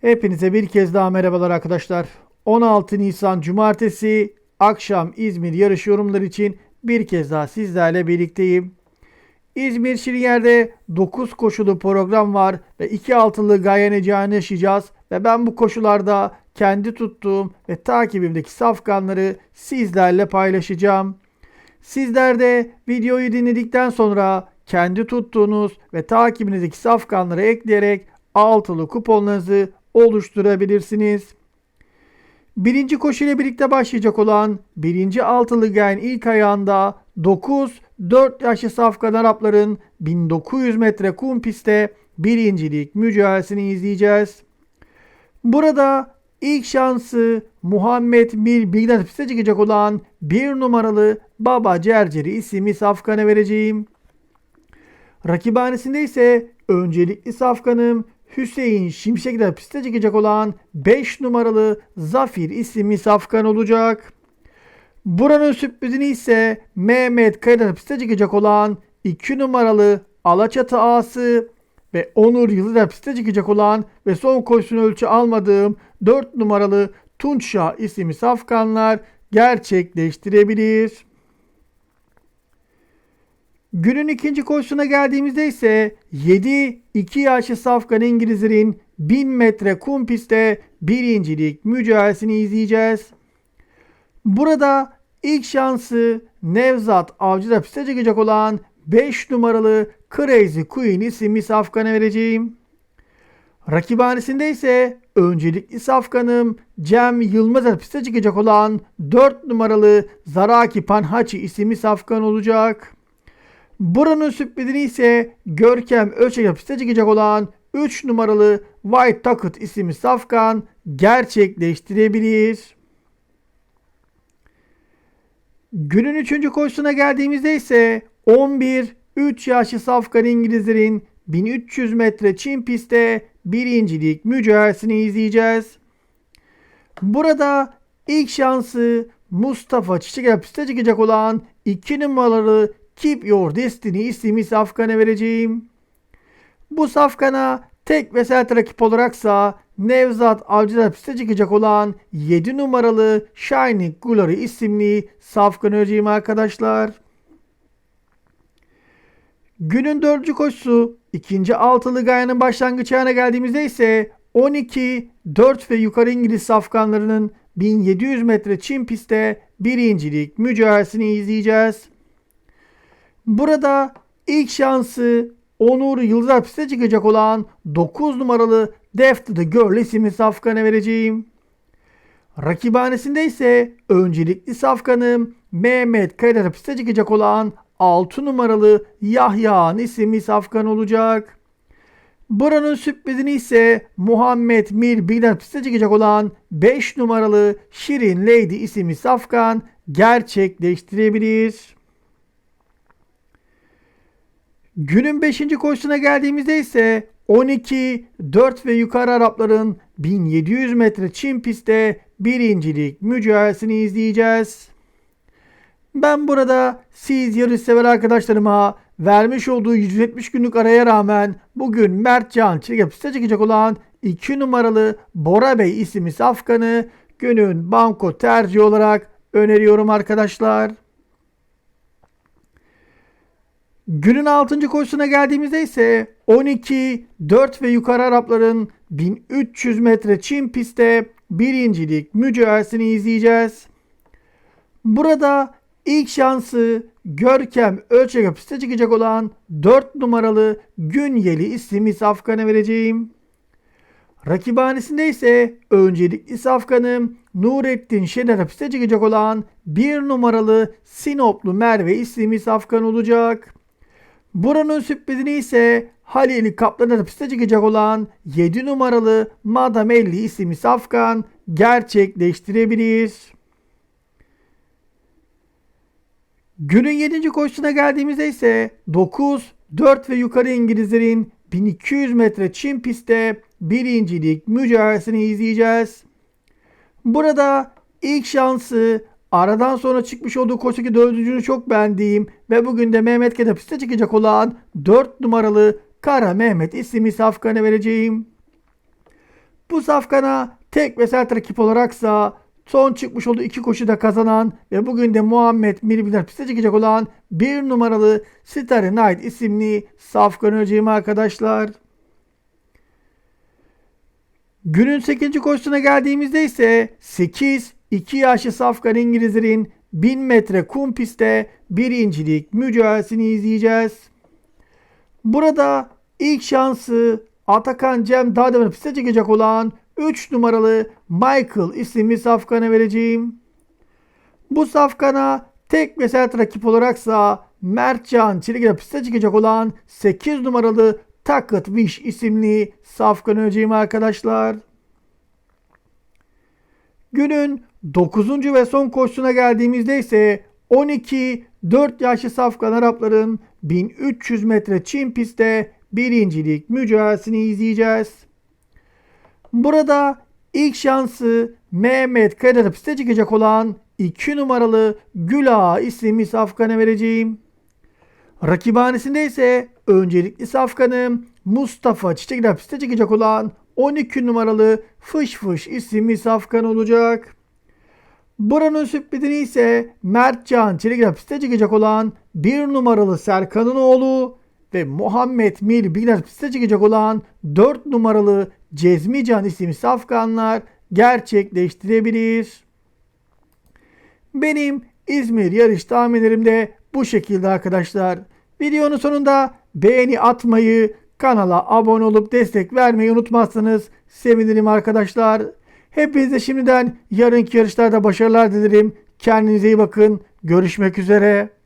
Hepinize bir kez daha merhabalar arkadaşlar. 16 Nisan Cumartesi akşam İzmir yarış yorumları için bir kez daha sizlerle birlikteyim. İzmir Şirinyer'de 9 koşulu program var ve 2 altılı Gayaneca'nı yaşayacağız. Ve ben bu koşularda kendi tuttuğum ve takibimdeki safkanları sizlerle paylaşacağım. Sizler de videoyu dinledikten sonra kendi tuttuğunuz ve takibinizdeki safkanları ekleyerek altılı kuponlarınızı oluşturabilirsiniz. Birinci koşu ile birlikte başlayacak olan birinci altılı gayen ilk ayağında 9-4 yaşlı safkan Arapların 1900 metre kum pistte birincilik mücadelesini izleyeceğiz. Burada ilk şansı Muhammed Mil Bilgiler piste çıkacak olan bir numaralı Baba Cerceri isimli safkana vereceğim. Rakibhanesinde ise öncelikli safkanım Hüseyin Şimşek'le piste çıkacak olan 5 numaralı Zafir isimli safkan olacak. Buranın sürprizini ise Mehmet Kaya'da piste çıkacak olan 2 numaralı Alaçatı Ağası ve Onur Yıldız'da piste çıkacak olan ve son koşusunu ölçü almadığım 4 numaralı Tunçşah isimli safkanlar gerçekleştirebilir. Günün ikinci koşusuna geldiğimizde ise 7-2 yaşlı safkan İngilizlerin 1000 metre kum pistte birincilik mücadelesini izleyeceğiz. Burada ilk şansı Nevzat Avcı'da piste çıkacak olan 5 numaralı Crazy Queen isimli safkana vereceğim. Rakibhanesinde ise öncelikli safkanım Cem Yılmaz'a piste çıkacak olan 4 numaralı Zaraki Panhaçi isimli safkan olacak. Buranın sürprizini ise Görkem Ölçek'e piste çıkacak olan 3 numaralı White Tucket isimli safkan gerçekleştirebilir. Günün 3. koşusuna geldiğimizde ise 11 3 yaşlı safkan İngilizlerin 1300 metre Çin pistte birincilik mücadelesini izleyeceğiz. Burada ilk şansı Mustafa Çiçek'e piste çıkacak olan 2 numaralı Keep Your Destiny isimli safkana vereceğim. Bu safkana tek ve sert rakip olaraksa Nevzat Avcı'da piste çıkacak olan 7 numaralı Shining Glory isimli safkan vereceğim arkadaşlar. Günün dördüncü koşusu ikinci altılı gayanın başlangıç ayağına geldiğimizde ise 12, 4 ve yukarı İngiliz safkanlarının 1700 metre Çin pistte birincilik mücadelesini izleyeceğiz. Burada ilk şansı Onur Yıldız piste çıkacak olan 9 numaralı Deft the Girl isimli safkana vereceğim. Rakibhanesinde ise öncelikli safkanım Mehmet Kayra piste çıkacak olan 6 numaralı Yahya isimli safkan olacak. Buranın sürprizini ise Muhammed Mir Bilal piste çıkacak olan 5 numaralı Şirin Lady isimli safkan gerçekleştirebilir. Günün 5. koşusuna geldiğimizde ise 12, 4 ve yukarı Arapların 1700 metre Çin pistte birincilik mücadelesini izleyeceğiz. Ben burada siz yarışsever arkadaşlarıma vermiş olduğu 170 günlük araya rağmen bugün Mert Can piste çıkacak olan 2 numaralı Bora Bey isimli safkanı günün banko tercih olarak öneriyorum arkadaşlar. Günün 6. koşusuna geldiğimizde ise 12, 4 ve yukarı Arapların 1300 metre Çin pistte birincilik mücadelesini izleyeceğiz. Burada ilk şansı Görkem Ölçek'e piste çıkacak olan 4 numaralı Günyeli isimli safkanı vereceğim. Rakibhanesinde ise öncelikli safkanım Nurettin Şener'e piste çıkacak olan 1 numaralı Sinoplu Merve isimli safkan olacak. Buranın sürprizini ise Halil Kaplan'a piste çıkacak olan 7 numaralı Madam 50 isimli safkan gerçekleştirebilir. Günün 7. koşusuna geldiğimizde ise 9, 4 ve yukarı İngilizlerin 1200 metre Çin pistte birincilik mücadelesini izleyeceğiz. Burada ilk şansı aradan sonra çıkmış olduğu koşudaki dördüncünü çok beğendiğim ve bugün de Mehmet Kede piste çıkacak olan 4 numaralı Kara Mehmet isimli safkanı vereceğim. Bu safkana tek ve sert rakip olaraksa son çıkmış olduğu iki koşuda kazanan ve bugün de Muhammed Mirbiler piste çıkacak olan bir numaralı Starry Night isimli safkan öleceğim arkadaşlar. Günün 8. koşusuna geldiğimizde ise 8 2 yaşlı safkan İngilizlerin 1000 metre kum pistte birincilik mücadelesini izleyeceğiz. Burada ilk şansı Atakan Cem Dağdemir'e piste çıkacak olan 3 numaralı Michael isimli safkana vereceğim. Bu safkana tek ve sert rakip olaraksa Mertcan Çelik'e piste çıkacak olan 8 numaralı Takat Wish isimli safkan öleceğim arkadaşlar. Günün 9. ve son koşusuna geldiğimizde ise 12 4 yaşlı safkan Arapların 1300 metre çim pistte birincilik mücadelesini izleyeceğiz. Burada ilk şansı Mehmet Kadir piste çıkacak olan 2 numaralı Güla isimli safkana vereceğim. Rakibhanesinde ise öncelikli safkanım Mustafa Çiçekler piste çıkacak olan 12 numaralı Fış Fış isimli safkan olacak. Buranın sürprizini ise Mertcan Çelikler piste çıkacak olan 1 numaralı Serkan'ın oğlu ve Muhammed Mir Bilal piste çıkacak olan 4 numaralı Cezmican isimli safkanlar gerçekleştirebilir. Benim İzmir yarış tahminlerim de bu şekilde arkadaşlar. Videonun sonunda beğeni atmayı, kanala abone olup destek vermeyi unutmazsanız sevinirim arkadaşlar. Hepinize şimdiden yarınki yarışlarda başarılar dilerim. Kendinize iyi bakın. Görüşmek üzere.